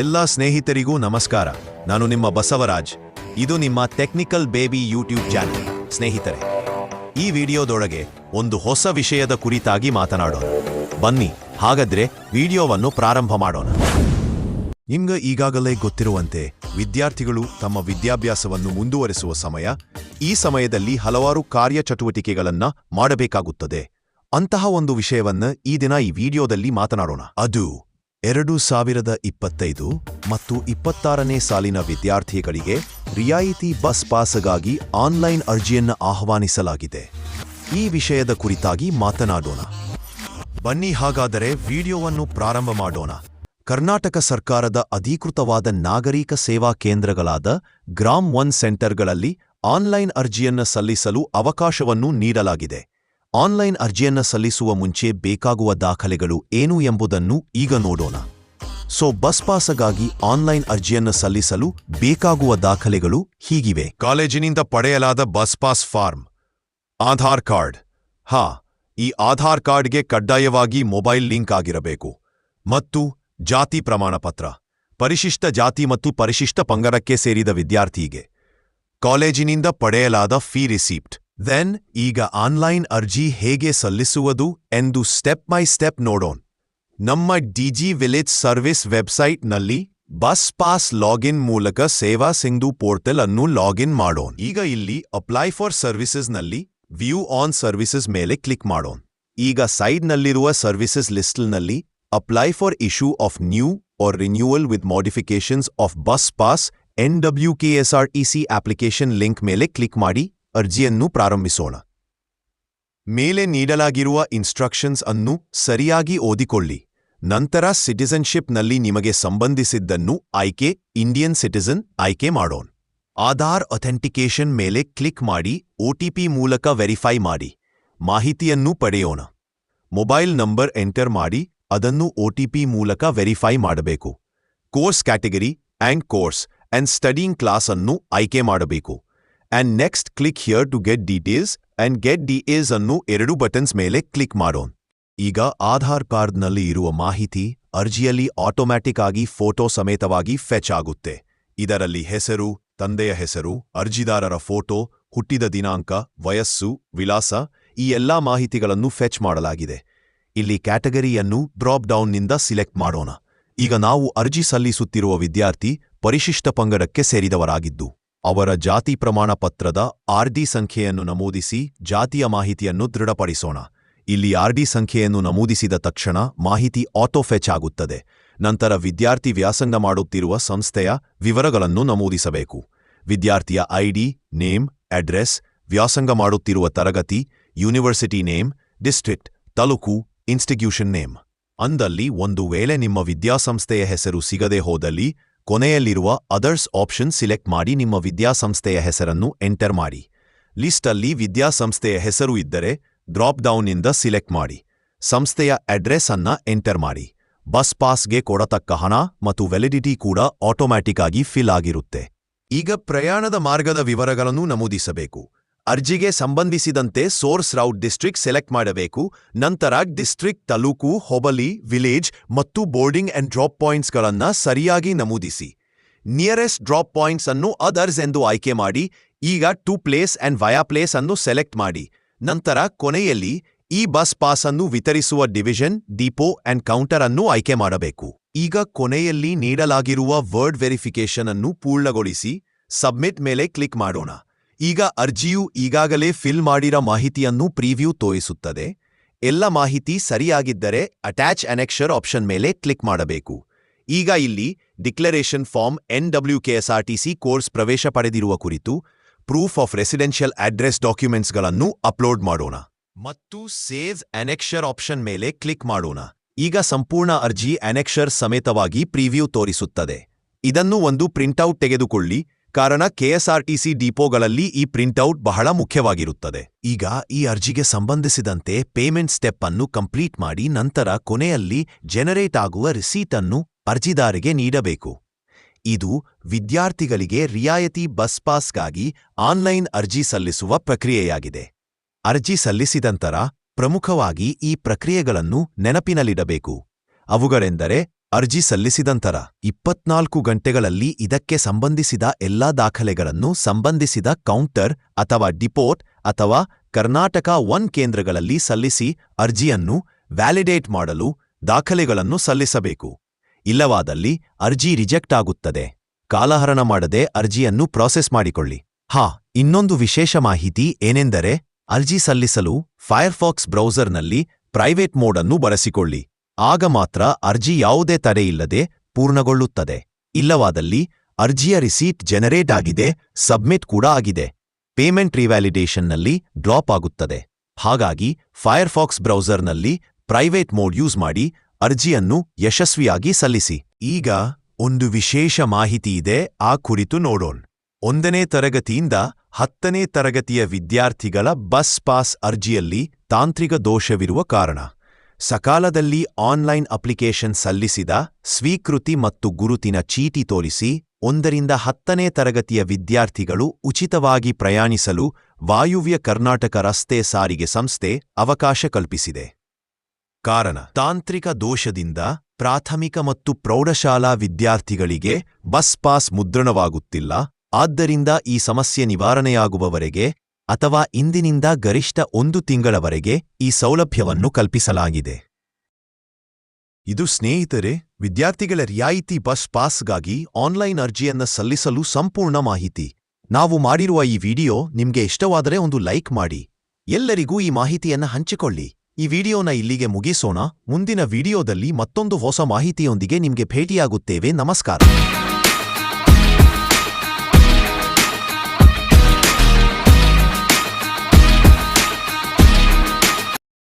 ಎಲ್ಲ ಸ್ನೇಹಿತರಿಗೂ ನಮಸ್ಕಾರ. ನಾನು ನಿಮ್ಮ ಬಸವರಾಜ್. ಇದು ನಿಮ್ಮ ಟೆಕ್ನಿಕಲ್ ಬೇಬಿ ಯೂಟ್ಯೂಬ್ ಚಾನೆಲ್. ಸ್ನೇಹಿತರೆ, ಈ ವಿಡಿಯೋದೊಳಗೆ ಒಂದು ಹೊಸ ವಿಷಯದ ಕುರಿತಾಗಿ ಮಾತನಾಡೋಣ. ಬನ್ನಿ, ಹಾಗಾದ್ರೆ ವಿಡಿಯೋವನ್ನು ಪ್ರಾರಂಭ ಮಾಡೋಣ. ನಿಮ್ಗೆ ಈಗಾಗಲೇ ಗೊತ್ತಿರುವಂತೆ, ವಿದ್ಯಾರ್ಥಿಗಳು ತಮ್ಮ ವಿದ್ಯಾಭ್ಯಾಸವನ್ನು ಮುಂದುವರೆಸುವ ಸಮಯ, ಈ ಸಮಯದಲ್ಲಿ ಹಲವಾರು ಕಾರ್ಯಚಟುವಟಿಕೆಗಳನ್ನ ಮಾಡಬೇಕಾಗುತ್ತದೆ. ಅಂತಹ ಒಂದು ವಿಷಯವನ್ನ ಈ ದಿನ ಈ ವಿಡಿಯೋದಲ್ಲಿ ಮಾತನಾಡೋಣ. ಅದು ಎರಡು ಸಾವಿರದ ಇಪ್ಪತ್ತೈದು ಮತ್ತು ಇಪ್ಪತ್ತಾರನೇ ಸಾಲಿನ ವಿದ್ಯಾರ್ಥಿಗಳಿಗೆ ರಿಯಾಯಿತಿ ಬಸ್ ಪಾಸ್ಗಾಗಿ ಆನ್ಲೈನ್ ಅರ್ಜಿಯನ್ನ ಆಹ್ವಾನಿಸಲಾಗಿದೆ. ಈ ವಿಷಯದ ಕುರಿತಾಗಿ ಮಾತನಾಡೋಣ. ಬನ್ನಿ ಹಾಗಾದರೆ ವಿಡಿಯೋವನ್ನು ಪ್ರಾರಂಭ ಮಾಡೋಣ. ಕರ್ನಾಟಕ ಸರ್ಕಾರದ ಅಧಿಕೃತವಾದ ನಾಗರಿಕ ಸೇವಾ ಕೇಂದ್ರಗಳಾದ ಗ್ರಾಮ್ ಒನ್ ಸೆಂಟರ್ಗಳಲ್ಲಿ ಆನ್ಲೈನ್ ಅರ್ಜಿಯನ್ನು ಸಲ್ಲಿಸಲು ಅವಕಾಶವನ್ನು ನೀಡಲಾಗಿದೆ. ಆನ್ಲೈನ್ ಅರ್ಜಿಯನ್ನ ಸಲ್ಲಿಸುವ ಮುಂಚೆ ಬೇಕಾಗುವ ದಾಖಲೆಗಳು ಏನು ಎಂಬುದನ್ನು ಈಗ ನೋಡೋಣ. ಸೊ ಬಸ್ ಪಾಸಗಾಗಿ ಆನ್ಲೈನ್ ಅರ್ಜಿಯನ್ನು ಸಲ್ಲಿಸಲು ಬೇಕಾಗುವ ದಾಖಲೆಗಳು ಹೀಗಿವೆ. ಕಾಲೇಜಿನಿಂದ ಪಡೆಯಲಾದ bus pass form, Aadhaar card. ಹಾ, ಈ ಆಧಾರ್ ಕಾರ್ಡ್ಗೆ ಕಡ್ಡಾಯವಾಗಿ ಮೊಬೈಲ್ ಲಿಂಕ್ ಆಗಿರಬೇಕು. ಮತ್ತು ಜಾತಿ ಪ್ರಮಾಣಪತ್ರ, ಪರಿಶಿಷ್ಟ ಜಾತಿ ಮತ್ತು ಪರಿಶಿಷ್ಟ ಪಂಗಡಕ್ಕೆ ಸೇರಿದ ವಿದ್ಯಾರ್ಥಿಗೆ. ಕಾಲೇಜಿನಿಂದ ಪಡೆಯಲಾದ ಫೀ ರಿಸೀಪ್ಟ್ ದೆನ್ ಈಗ ಆನ್ಲೈನ್ ಅರ್ಜಿ ಹೇಗೆ ಸಲ್ಲಿಸುವುದು ಎಂದು ಸ್ಟೆಪ್ ಬೈ ಸ್ಟೆಪ್ ನೋಡೋಣ. ನಮ್ಮ ಡಿಜಿ ವಿಲೇಜ್ ಸರ್ವಿಸ್ ವೆಬ್ಸೈಟ್ನಲ್ಲಿ ಬಸ್ ಪಾಸ್ ಲಾಗಿನ್ ಮೂಲಕ ಸೇವಾ ಸಿಂಧು ಪೋರ್ಟಲ್ ಅನ್ನು ಲಾಗಿನ್ ಮಾಡೋಣ. ಈಗ ಇಲ್ಲಿ ಅಪ್ಲೈ ಫಾರ್ ಸರ್ವಿಸಸ್ನಲ್ಲಿ ವ್ಯೂ ಆನ್ ಸರ್ವಿಸಸ್ ಮೇಲೆ ಕ್ಲಿಕ್ ಮಾಡೋಣ. ಈಗ ಸೈಡ್ನಲ್ಲಿರುವ services ಲಿಸ್ಟ್ನಲ್ಲಿ apply for issue of new or renewal with modifications of bus pass N W KSR E C application link ಮೇಲೆ ಕ್ಲಿಕ್ ಮಾಡಿ. ಅರ್ಜಿಯನ್ನು ಪ್ರಾರಂಭಿಸೋಣ. ಮೇಲೆ ನೀಡಲಾಗಿರುವ ಇನ್ಸ್ಟ್ರಕ್ಷನ್ಸ್ ಅನ್ನು ಸರಿಯಾಗಿ ಓದಿಕೊಳ್ಳಿ. ನಂತರ ಸಿಟಿಸನ್ಶಿಪ್ನಲ್ಲಿ ನಿಮಗೆ ಸಂಬಂಧಿಸಿದ್ದನ್ನು ಆಯ್ಕೆ ಇಂಡಿಯನ್ ಸಿಟಿಸನ್ ಆಯ್ಕೆ ಮಾಡೋಣ. ಆಧಾರ್ ಅಥೆಂಟಿಕೇಷನ್ ಮೇಲೆ ಕ್ಲಿಕ್ ಮಾಡಿ ಒಟಿಪಿ ಮೂಲಕ ವೆರಿಫೈ ಮಾಡಿ. ಮಾಹಿತಿಯನ್ನು ಪಡೆಯೋಣ. ಮೊಬೈಲ್ ನಂಬರ್ ಎಂಟರ್ ಮಾಡಿ, ಅದನ್ನು ಒಟಿಪಿ ಮೂಲಕ ವೆರಿಫೈ ಮಾಡಬೇಕು. Course category and course and studying class ಅನ್ನು ಆಯ್ಕೆ ಮಾಡಬೇಕು. And next click here to get details and get details ಅನ್ನು ಎರಡು ಬಟನ್ಸ್ ಮೇಲೆ ಕ್ಲಿಕ್ ಮಾಡೋಣ. ಈಗ ಆಧಾರ್ ಕಾರ್ಡ್ನಲ್ಲಿ ಇರುವ ಮಾಹಿತಿ ಅರ್ಜಿಯಲ್ಲಿ ಆಟೋಮ್ಯಾಟಿಕ್ ಆಗಿ ಫೋಟೋ ಸಮೇತವಾಗಿ ಫೆಚ್ ಆಗುತ್ತೆ. ಇದರಲ್ಲಿ ಹೆಸರು, ತಂದೆಯ ಹೆಸರು, ಅರ್ಜಿದಾರರ ಫೋಟೋ ಹುಟ್ಟಿದ ದಿನಾಂಕ, ವಯಸ್ಸು, ವಿಳಾಸ ಈ ಎಲ್ಲಾ ಮಾಹಿತಿಗಳನ್ನು ಫೆಚ್ ಮಾಡಲಾಗಿದೆ. ಇಲ್ಲಿ ಕ್ಯಾಟಗರಿಯನ್ನು ಡ್ರಾಪ್ ಡೌನ್ನಿಂದ ಸಿಲೆಕ್ಟ್ ಮಾಡೋಣ. ಈಗ ನಾವು ಅರ್ಜಿ ಸಲ್ಲಿಸುತ್ತಿರುವ ವಿದ್ಯಾರ್ಥಿ ಪರಿಶಿಷ್ಟ ಪಂಗಡಕ್ಕೆ ಸೇರಿದವರಾಗಿದ್ದು. ಅವರ ಜಾತಿ ಪ್ರಮಾಣ ಪತ್ರದ ಆರ್ಡಿ ಸಂಖ್ಯೆಯನ್ನು ನಮೂದಿಸಿ ಜಾತಿಯ ಮಾಹಿತಿಯನ್ನು ದೃಢಪಡಿಸೋಣ. ಇಲ್ಲಿ ಆರ್ಡಿ ಸಂಖ್ಯೆಯನ್ನು ನಮೂದಿಸಿದ ತಕ್ಷಣ ಮಾಹಿತಿ ಆಟೋಫೆಚ್ ಆಗುತ್ತದೆ. ನಂತರ ವಿದ್ಯಾರ್ಥಿ ವ್ಯಾಸಂಗ ಮಾಡುತ್ತಿರುವ ಸಂಸ್ಥೆಯ ವಿವರಗಳನ್ನು ನಮೂದಿಸಬೇಕು. ವಿದ್ಯಾರ್ಥಿಯ ಐಡಿ ನೇಮ್, ಅಡ್ರೆಸ್, ವ್ಯಾಸಂಗ ಮಾಡುತ್ತಿರುವ ತರಗತಿ, university name, district, taluk, institution name. ಅಂದಲ್ಲಿ ಒಂದು ವೇಳೆ ನಿಮ್ಮ ವಿದ್ಯಾಸಂಸ್ಥೆಯ ಹೆಸರು ಸಿಗದೆ ಹೋದಲ್ಲಿ ಕೊನೆಯಲ್ಲಿರುವ ಅದರ್ಸ್ ಆಪ್ಷನ್ ಸಿಲೆಕ್ಟ್ ಮಾಡಿ ನಿಮ್ಮ ವಿದ್ಯಾಸಂಸ್ಥೆಯ ಹೆಸರನ್ನು ಎಂಟರ್ ಮಾಡಿ. ಲಿಸ್ಟಲ್ಲಿ ವಿದ್ಯಾಸಂಸ್ಥೆಯ ಹೆಸರು ಇದ್ದರೆ ಡ್ರಾಪ್ ಡೌನ್ನಿಂದ ಸಿಲೆಕ್ಟ್ ಮಾಡಿ. ಸಂಸ್ಥೆಯ ಅಡ್ರೆಸ್ ಅನ್ನ ಎಂಟರ್ ಮಾಡಿ. ಬಸ್ ಪಾಸ್ಗೆ ಕೊಡತಕ್ಕ ಹಣ ಮತ್ತು ವ್ಯಾಲಿಡಿಟಿ ಕೂಡ ಆಟೋಮ್ಯಾಟಿಕ್ ಆಗಿ ಫಿಲ್ ಆಗಿರುತ್ತೆ. ಈಗ ಪ್ರಯಾಣದ ಮಾರ್ಗದ ವಿವರಗಳನ್ನು ನಮೂದಿಸಬೇಕು. ಅರ್ಜಿಗೆ ಸಂಬಂಧಿಸಿದಂತೆ ಸೋರ್ಸ್ ರೌಟ್ ಡಿಸ್ಟ್ರಿಕ್ಟ್ ಸೆಲೆಕ್ಟ್ ಮಾಡಬೇಕು. ನಂತರ ಡಿಸ್ಟ್ರಿಕ್ಟ್ ತಾಲೂಕು ಹೊಬಲಿ ವಿಲೇಜ್ ಮತ್ತು ಬೋರ್ಡಿಂಗ್ ಅಂಡ್ ಡ್ರಾಪ್ ಪಾಯಿಂಟ್ಸ್ಗಳನ್ನು ಸರಿಯಾಗಿ ನಮೂದಿಸಿ. ನಿಯರೆಸ್ಟ್ ಡ್ರಾಪ್ ಪಾಯಿಂಟ್ಸ್ ಅನ್ನು ಅದರ್ಸ್ ಎಂದು ಆಯ್ಕೆ ಮಾಡಿ, ಈಗ to place and via place ಅನ್ನು ಸೆಲೆಕ್ಟ್ ಮಾಡಿ. ನಂತರ ಕೊನೆಯಲ್ಲಿ ಈ ಬಸ್ ಪಾಸ್ ಅನ್ನು ವಿತರಿಸುವ ಡಿವಿಷನ್, ಡಿಪೋ ಅಂಡ್ ಕೌಂಟರ್ ಅನ್ನು ಆಯ್ಕೆ ಮಾಡಬೇಕು. ಈಗ ಕೊನೆಯಲ್ಲಿ ನೀಡಲಾಗಿರುವ ವರ್ಡ್ ವೆರಿಫಿಕೇಶನ್ ಅನ್ನು ಪೂರ್ಣಗೊಳಿಸಿ, ಸಬ್ಮಿಟ್ ಮೇಲೆ ಕ್ಲಿಕ್ ಮಾಡೋಣ. ಈಗ ಅರ್ಜಿಯು ಈಗಾಗಲೇ ಫಿಲ್ ಮಾಡಿರ ಮಾಹಿತಿಯನ್ನು ಪ್ರಿವ್ಯೂ ತೋರಿಸುತ್ತದೆ. ಎಲ್ಲ ಮಾಹಿತಿ ಸರಿಯಾಗಿದ್ದರೆ ಅಟ್ಯಾಚ್ ಅನೆಕ್ಷರ್ ಆಪ್ಷನ್ ಮೇಲೆ ಕ್ಲಿಕ್ ಮಾಡಬೇಕು. ಈಗ ಇಲ್ಲಿ declaration form N W KSRTC course ಪ್ರವೇಶ ಪಡೆದಿರುವ ಕುರಿತು ಪ್ರೂಫ್ ಆಫ್ ರೆಸಿಡೆನ್ಷಿಯಲ್ ಅಡ್ರೆಸ್ ಡಾಕ್ಯುಮೆಂಟ್ಸ್ಗಳನ್ನು ಅಪ್ಲೋಡ್ ಮಾಡೋಣ. ಮತ್ತು ಸೇವ್ ಅನೆಕ್ಷರ್ ಆಪ್ಷನ್ ಮೇಲೆ ಕ್ಲಿಕ್ ಮಾಡೋಣ. ಈಗ ಸಂಪೂರ್ಣ ಅರ್ಜಿ ಅನೆಕ್ಷರ್ ಸಮೇತವಾಗಿ ಪ್ರಿವ್ಯೂ ತೋರಿಸುತ್ತದೆ. ಇದನ್ನು ಒಂದು ಪ್ರಿಂಟೌಟ್ ತೆಗೆದುಕೊಳ್ಳಿ. ಕಾರಣ ಕೆಎಸ್ಆರ್ಟಿಸಿ ಡಿಪೋಗಳಲ್ಲಿ ಈ ಪ್ರಿಂಟ್ಔಟ್ ಬಹಳ ಮುಖ್ಯವಾಗಿರುತ್ತದೆ. ಈಗ ಈ ಅರ್ಜಿಗೆ ಸಂಬಂಧಿಸಿದಂತೆ ಪೇಮೆಂಟ್ ಸ್ಟೆಪ್ ಅನ್ನು ಕಂಪ್ಲೀಟ್ ಮಾಡಿ ನಂತರ ಕೊನೆಯಲ್ಲಿ ಜನರೇಟ್ ಆಗುವ ರಿಸೀಟ್ ಅನ್ನು ಅರ್ಜಿದಾರಿಗೆ ನೀಡಬೇಕು. ಇದು ವಿದ್ಯಾರ್ಥಿಗಳಿಗೆ ರಿಯಾಯಿತಿ ಬಸ್ ಪಾಸ್ಗಾಗಿ ಆನ್ಲೈನ್ ಅರ್ಜಿ ಸಲ್ಲಿಸುವ ಪ್ರಕ್ರಿಯೆಯಾಗಿದೆ. ಅರ್ಜಿ ಸಲ್ಲಿಸಿದಂತರ ಪ್ರಮುಖವಾಗಿ ಈ ಪ್ರಕ್ರಿಯೆಗಳನ್ನು ನೆನಪಿನಲ್ಲಿಡಬೇಕು. ಅವುಗಳೆಂದರೆ ಅರ್ಜಿ ಸಲ್ಲಿಸಿದ ನಂತರ ಇಪ್ಪತ್ನಾಲ್ಕು ಗಂಟೆಗಳಲ್ಲಿ ಇದಕ್ಕೆ ಸಂಬಂಧಿಸಿದ ಎಲ್ಲಾ ದಾಖಲೆಗಳನ್ನು ಸಂಬಂಧಿಸಿದ ಕೌಂಟರ್ ಅಥವಾ ಡಿಪೋರ್ಟ್ ಅಥವಾ ಕರ್ನಾಟಕ ಒನ್ ಕೇಂದ್ರಗಳಲ್ಲಿ ಸಲ್ಲಿಸಿ ಅರ್ಜಿಯನ್ನು ವ್ಯಾಲಿಡೇಟ್ ಮಾಡಲು ದಾಖಲೆಗಳನ್ನು ಸಲ್ಲಿಸಬೇಕು. ಇಲ್ಲವಾದಲ್ಲಿ ಅರ್ಜಿ ರಿಜೆಕ್ಟ್ ಆಗುತ್ತದೆ. ಕಾಲಹರಣ ಮಾಡದೆ ಅರ್ಜಿಯನ್ನು ಪ್ರಾಸೆಸ್ ಮಾಡಿಕೊಳ್ಳಿ. ಹಾ, ಇನ್ನೊಂದು ವಿಶೇಷ ಮಾಹಿತಿ ಏನೆಂದರೆ ಅರ್ಜಿ ಸಲ್ಲಿಸಲು ಫೈರ್ಫಾಕ್ಸ್ ಬ್ರೌಸರ್ನಲ್ಲಿ ಪ್ರೈವೇಟ್ ಮೋಡ್ ಅನ್ನು ಬಳಸಿಕೊಳ್ಳಿ. ಆಗ ಮಾತ್ರ ಅರ್ಜಿ ಯಾವುದೇ ತಡೆಯಿಲ್ಲದೆ ಪೂರ್ಣಗೊಳ್ಳುತ್ತದೆ. ಇಲ್ಲವಾದಲ್ಲಿ ಅರ್ಜಿಯ ರಿಸೀಟ್ ಜನರೇಟ್ ಆಗಿದೆ, ಸಬ್ಮಿಟ್ ಕೂಡ ಆಗಿದೆ. ಪೇಮೆಂಟ್ ರಿವ್ಯಾಲಿಡೇಷನ್ನಲ್ಲಿ ಡ್ರಾಪ್ ಆಗುತ್ತದೆ. ಹಾಗಾಗಿ ಫೈರ್ಫಾಕ್ಸ್ ಬ್ರೌಸರ್ನಲ್ಲಿ ಪ್ರೈವೇಟ್ ಮೋಡ್ ಯೂಸ್ ಮಾಡಿ ಅರ್ಜಿಯನ್ನು ಯಶಸ್ವಿಯಾಗಿ ಸಲ್ಲಿಸಿ. ಈಗ ಒಂದು ವಿಶೇಷ ಮಾಹಿತಿ ಇದೆ, ಆ ಕುರಿತು ನೋಡೋಣ. ಒಂದನೇ ತರಗತಿಯಿಂದ ಹತ್ತನೇ ತರಗತಿಯ ವಿದ್ಯಾರ್ಥಿಗಳ ಬಸ್ ಪಾಸ್ ಅರ್ಜಿಯಲ್ಲಿ ತಾಂತ್ರಿಕ ದೋಷವಿರುವ ಕಾರಣ. ಸಕಾಲದಲ್ಲಿ ಆನ್ಲೈನ್ ಅಪ್ಲಿಕೇಶನ್ ಸಲ್ಲಿಸಿದ ಸ್ವೀಕೃತಿ ಮತ್ತು ಗುರುತಿನ ಚೀಟಿ ತೋರಿಸಿ ಒಂದರಿಂದ ಹತ್ತನೇ ತರಗತಿಯ ವಿದ್ಯಾರ್ಥಿಗಳು ಉಚಿತವಾಗಿ ಪ್ರಯಾಣಿಸಲು ವಾಯುವ್ಯ ಕರ್ನಾಟಕ ರಸ್ತೆ ಸಾರಿಗೆ ಸಂಸ್ಥೆ ಅವಕಾಶ ಕಲ್ಪಿಸಿದೆ. ಕಾರಣ, ತಾಂತ್ರಿಕ ದೋಷದಿಂದ ಪ್ರಾಥಮಿಕ ಮತ್ತು ಪ್ರೌಢಶಾಲಾ ವಿದ್ಯಾರ್ಥಿಗಳಿಗೆ ಬಸ್ ಪಾಸ್ ಮುದ್ರಣವಾಗುತ್ತಿಲ್ಲ. ಆದ್ದರಿಂದ ಈ ಸಮಸ್ಯೆ ನಿವಾರಣೆಯಾಗುವವರೆಗೆ ಅಥವಾ ಇಂದಿನಿಂದ ಗರಿಷ್ಠ ಒಂದು ತಿಂಗಳವರೆಗೆ ಈ ಸೌಲಭ್ಯವನ್ನು ಕಲ್ಪಿಸಲಾಗಿದೆ. ಇದು ಸ್ನೇಹಿತರೆ, ವಿದ್ಯಾರ್ಥಿಗಳ ರಿಯಾಯಿತಿ ಬಸ್ ಪಾಸ್ಗಾಗಿ ಆನ್ಲೈನ್ ಅರ್ಜಿಯನ್ನ ಸಲ್ಲಿಸಲು ಸಂಪೂರ್ಣ ಮಾಹಿತಿ. ನಾವು ಮಾಡಿರುವ ಈ ವಿಡಿಯೋ ನಿಮ್ಗೆ ಇಷ್ಟವಾದರೆ ಒಂದು ಲೈಕ್ ಮಾಡಿ. ಎಲ್ಲರಿಗೂ ಈ ಮಾಹಿತಿಯನ್ನ ಹಂಚಿಕೊಳ್ಳಿ. ಈ ವಿಡಿಯೋನ ಇಲ್ಲಿಗೆ ಮುಗಿಸೋಣ. ಮುಂದಿನ ವಿಡಿಯೋದಲ್ಲಿ ಮತ್ತೊಂದು ಹೊಸ ಮಾಹಿತಿಯೊಂದಿಗೆ ನಿಮ್ಗೆ ಭೇಟಿಯಾಗುತ್ತೇವೆ. ನಮಸ್ಕಾರ.